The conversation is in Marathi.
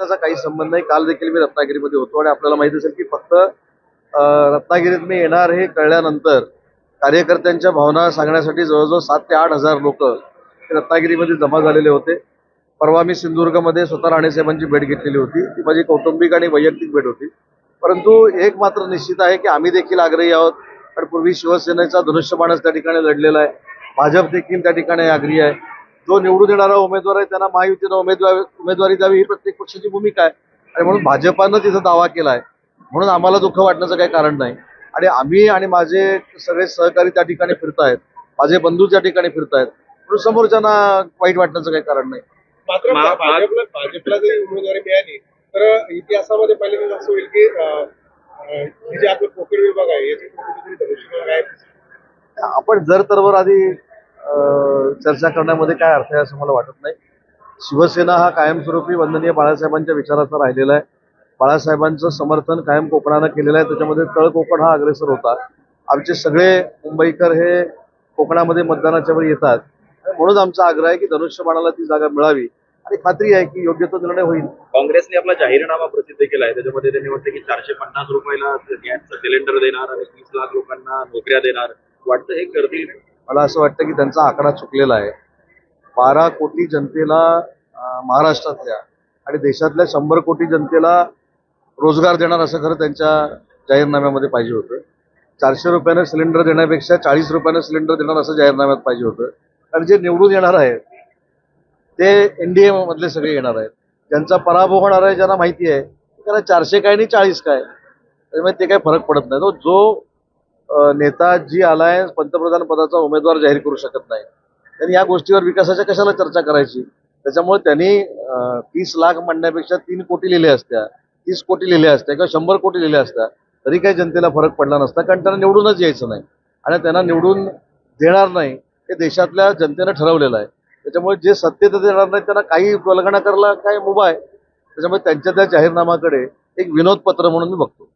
वाटण्याचा काही संबंध नाही. काल देखील मी रत्नागिरीमध्ये होतो आणि आपल्याला माहीत असेल की फक्त रत्नागिरीत मी येणार हे कळल्यानंतर कार्यकर्त्यांच्या भावना सांगण्यासाठी जवळजवळ सात ते आठ हजार लोक रत्नागिरीमध्ये जमा झालेले होते. परवा मी सिंधुदुर्गमध्ये स्वतः राणेसाहेबांची भेट घेतलेली होती. ती माझी कौटुंबिक आणि वैयक्तिक भेट होती. परंतु एक मात्र निश्चित आहे की आम्ही देखील आग्रही आहोत. कारण पूर्वी शिवसेनेचा धनुष्यबाणच त्या ठिकाणी लढलेला आहे. भाजप देखील त्या ठिकाणी आग्रही आहे. जो निवडून येणारा उमेदवार आहे त्यांना महायुतीनं उमेदवार उमेदवारी द्यावी ही प्रत्येक पक्षाची भूमिका आहे. आणि म्हणून भाजपानं तिथं दावा केला आहे म्हणून आम्हाला दुःख वाटण्याचं काही कारण नाही. आणि आम्ही आणि माझे सगळे सहकारी त्या ठिकाणी फिरतायत. माझे बंधू त्या ठिकाणी फिरतायत. म्हणून समोरच्यांना वाईट वाटण्याचं काही कारण नाही. मात्र भाजपला भाजपला जरी उमेदवारी मिळाली तर इतिहासामध्ये पहिल्यांदा असं होईल की हे जे आपलं कोकण विभाग आहे आपण जर तरवर आधी चर्चा करण्यामध्ये काय अर्थ आहे असं मला वाटत नाही. शिवसेना हा कायमस्वरूपी वंदनीय बाळासाहेबांच्या विचाराचा राहिलेला आहे. बाळासाहेबांचं समर्थन कायम कोकणानं केलेलं आहे. त्याच्यामध्ये तळ कोकण हा अग्रेसर होता. आमचे सगळे मुंबईकर हे कोकणामध्ये मतदानाच्या वेळी येतात. म्हणून आमचा आग्रह आहे की धनुष्यबाणाला ती जागा मिळावी. आणि खात्री आहे की योग्य तो निर्णय होईल. काँग्रेसने आपला जाहीरनामा प्रसिद्ध केला आहे. त्याच्यामध्ये त्यांनी म्हटलं की चारशे पन्नास रुपयाला गॅसचं सिलेंडर देणार आणि तीस लाख लोकांना नोकऱ्या देणार. वाटतं हे करतील? मला असं वाटतं की त्यांचा आकडा चुकलेला आहे. बारा कोटी जनतेला महाराष्ट्रातल्या आणि देशातल्या शंभर कोटी जनतेला रोजगार देणार असं खरं त्यांच्या जाहीरनाम्यामध्ये पाहिजे होतं. चारशे रुपयानं सिलेंडर देण्यापेक्षा चाळीस रुपयानं सिलेंडर देणार असं जाहीरनाम्यात पाहिजे होतं. कारण जे निवडून येणार आहेत ते एनडीए मधले सगळे येणार आहेत. ज्यांचा पराभव होणार आहे ज्यांना माहिती आहे त्याला चारशे काय आणि चाळीस काय? त्यामुळे ते काही फरक पडत नाही. तो जो नेता जी आलाय पंतप्रधान पदाचा उमेदवार जाहीर करू शकत नाही. त्यांनी या गोष्टीवर विकासाच्या कशाला चर्चा करायची? त्याच्यामुळे त्यांनी तीस लाख म्हणण्यापेक्षा तीन कोटी लिहिले असत्या. तीस कोटी लिहिले असत्या किंवा शंभर कोटी लिहिले असत्या. तरी काही जनतेला फरक पडला नसता कारण त्यांना निवडूनच यायचं नाही. आणि त्यांना निवडून देणार नाही हे देशातल्या जनतेनं ठरवलेलं आहे. त्याच्यामुळे जे सत्तेत देणार नाही त्यांना काही वल्गणा करायला काय मुभा आहे? त्याच्यामुळे त्यांच्या त्या जाहीरनामाकडे एक विनोद पत्र म्हणून मी बघतो.